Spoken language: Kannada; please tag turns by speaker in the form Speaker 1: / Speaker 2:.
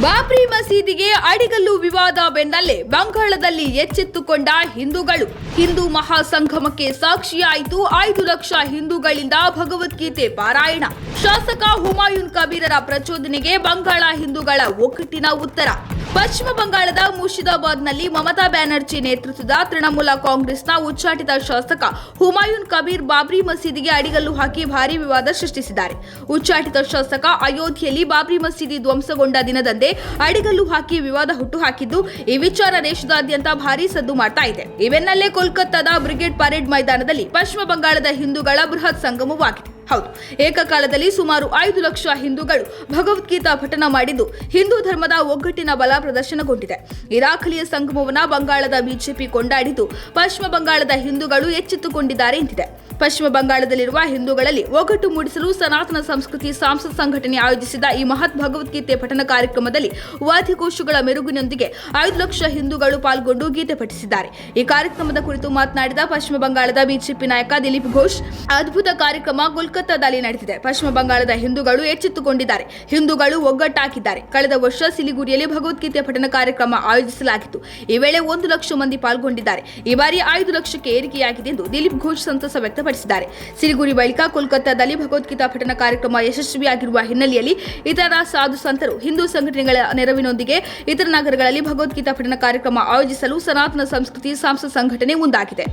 Speaker 1: ಬಾಬ್ರಿ ಮಸೀದಿಗೆ ಅಡಿಗಲ್ಲು ವಿವಾದ ಬೆನ್ನಲ್ಲೇ ಬಂಗಾಳದಲ್ಲಿ ಎಚ್ಚೆತ್ತುಕೊಂಡ ಹಿಂದೂಗಳು. ಹಿಂದೂ ಮಹಾಸಂಗಮಕ್ಕೆ ಸಾಕ್ಷಿಯಾಯಿತು ಐದು ಲಕ್ಷ ಹಿಂದೂಗಳಿಂದ ಭಗವದ್ಗೀತೆ ಪಾರಾಯಣ. ಶಾಸಕ ಹುಮಾಯೂನ್ ಕಬೀರರ ಪ್ರಚೋದನೆಗೆ ಬಂಗಾಳ ಹಿಂದೂಗಳ ಒಗ್ಗಟ್ಟಿನ ಉತ್ತರ. ಪಶ್ಚಿಮ ಬಂಗಾಳದ ಮುರ್ಷಿದಾಬಾದ್ನಲ್ಲಿ ಮಮತಾ ಬ್ಯಾನರ್ಜಿ ನೇತೃತ್ವದ ತೃಣಮೂಲ ಕಾಂಗ್ರೆಸ್ನ ಉಚ್ಚಾಟಿತ ಶಾಸಕ ಹುಮಾಯೂನ್ ಕಬೀರ್ ಬಾಬ್ರಿ ಮಸೀದಿಗೆ ಅಡಿಗಲ್ಲು ಹಾಕಿ ಭಾರೀ ವಿವಾದ ಸೃಷ್ಟಿಸಿದ್ದಾರೆ. ಉಚ್ಚಾಟಿತ ಶಾಸಕ ಅಯೋಧ್ಯೆಯಲ್ಲಿ ಬಾಬ್ರಿ ಮಸೀದಿ ಧ್ವಂಸಗೊಂಡ ದಿನದಂದೇ ಅಡಿಗಲ್ಲು ಹಾಕಿ ವಿವಾದ ಹುಟ್ಟುಹಾಕಿದ್ದು, ಈ ವಿಚಾರ ದೇಶದಾದ್ಯಂತ ಭಾರೀ ಸದ್ದು ಮಾಡ್ತಾ ಇದೆ. ಇವೆನ್ನಲ್ಲೇ ಕೋಲ್ಕತ್ತಾದ ಬ್ರಿಗೇಡ್ ಪರೇಡ್ ಮೈದಾನದಲ್ಲಿ ಪಶ್ಚಿಮ ಬಂಗಾಳದ ಹಿಂದೂಗಳ ಬೃಹತ್ ಸಂಗಮವಾಗಿದೆ. ಹೌದು. ಏಕಕಾಲದಲ್ಲಿ ಸುಮಾರು ಐದು ಲಕ್ಷ ಹಿಂದೂಗಳು ಭಗವದ್ಗೀತಾ ಪಠಣ ಮಾಡಿದ್ದು ಹಿಂದೂ ಧರ್ಮದ ಒಗ್ಗಟ್ಟಿನ ಬಲ ಪ್ರದರ್ಶನಗೊಂಡಿದೆ. ಇರಾಖಲಿಯ ಸಂಗಮವನ್ನು ಬಂಗಾಳದ ಬಿಜೆಪಿ ಕೊಂಡಾಡಿದ್ದು ಪಶ್ಚಿಮ ಬಂಗಾಳದ ಹಿಂದೂಗಳು ಎಚ್ಚೆತ್ತುಕೊಂಡಿದ್ದಾರೆ ಎಂದಿದೆ. ಪಶ್ಚಿಮ ಬಂಗಾಳದಲ್ಲಿರುವ ಹಿಂದೂಗಳಲ್ಲಿ ಒಗ್ಗಟ್ಟು ಮೂಡಿಸಲು ಸನಾತನ ಸಂಸ್ಕೃತಿ ಸಾಂಸತ್ ಸಂಘಟನೆ ಆಯೋಜಿಸಿದ ಈ ಮಹತ್ ಭಗವದ್ಗೀತೆ ಪಠಣ ಕಾರ್ಯಕ್ರಮದಲ್ಲಿ ವಾದ್ಯಗೋಷ್ಠಗಳ ಮೆರುಗಿನೊಂದಿಗೆ ಐದು ಲಕ್ಷ ಹಿಂದೂಗಳು ಪಾಲ್ಗೊಂಡು ಗೀತೆ ಪಠಿಸಿದ್ದಾರೆ. ಈ ಕಾರ್ಯಕ್ರಮದ ಕುರಿತು ಮಾತನಾಡಿದ ಪಶ್ಚಿಮ ಬಂಗಾಳದ ಬಿಜೆಪಿ ನಾಯಕ ದಿಲೀಪ್ ಘೋಷ್, ಅದ್ಭುತ ಕಾರ್ಯಕ್ರಮ ಕೋಲ್ಕತ್ತಾದಲ್ಲಿ ನಡೆದಿದೆ. ಪಶ್ಚಿಮ ಬಂಗಾಳದ ಹಿಂದೂಗಳು ಎಚ್ಚೆತ್ತುಕೊಂಡಿದ್ದಾರೆ. ಹಿಂದೂಗಳು ಒಗ್ಗಟ್ಟಾಕಿದ್ದಾರೆ. ಕಳೆದ ವರ್ಷ ಸಿಲಿಗುರಿಯಲ್ಲಿ ಭಗವದ್ಗೀತೆ ಪಠಣ ಕಾರ್ಯಕ್ರಮ ಆಯೋಜಿಸಲಾಗಿತ್ತು. ಈ ವೇಳೆ ಒಂದು ಲಕ್ಷ ಮಂದಿ ಪಾಲ್ಗೊಂಡಿದ್ದಾರೆ. ಈ ಬಾರಿ ಐದು ಲಕ್ಷಕ್ಕೆ ಏರಿಕೆಯಾಗಿದೆ ಎಂದು ದಿಲೀಪ್ ಘೋಷ್ ಸಂತಸ ವ್ಯಕ್ತಪಡಿಸಿದ್ದಾರೆ. ಸಿಲಿಗುರಿ ಬಳಿಕ ಕೋಲ್ಕತ್ತಾದಲ್ಲಿ ಭಗವದ್ಗೀತಾ ಪಠಣ ಕಾರ್ಯಕ್ರಮ ಯಶಸ್ವಿಯಾಗಿರುವ ಹಿನ್ನೆಲೆಯಲ್ಲಿ ಇತರ ಸಾಧು ಸಂತರು, ಹಿಂದೂ ಸಂಘಟನೆಗಳ ನೆರವಿನೊಂದಿಗೆ ಇತರ ನಗರಗಳಲ್ಲಿ ಭಗವದ್ಗೀತಾ ಪಠಣ ಕಾರ್ಯಕ್ರಮ ಆಯೋಜಿಸಲು ಸನಾತನ ಸಂಸ್ಕೃತಿ ಸಾಂಸ್ಕೃತಿಕ ಸಂಘಟನೆ ಮುಂದಾಗಿದೆ.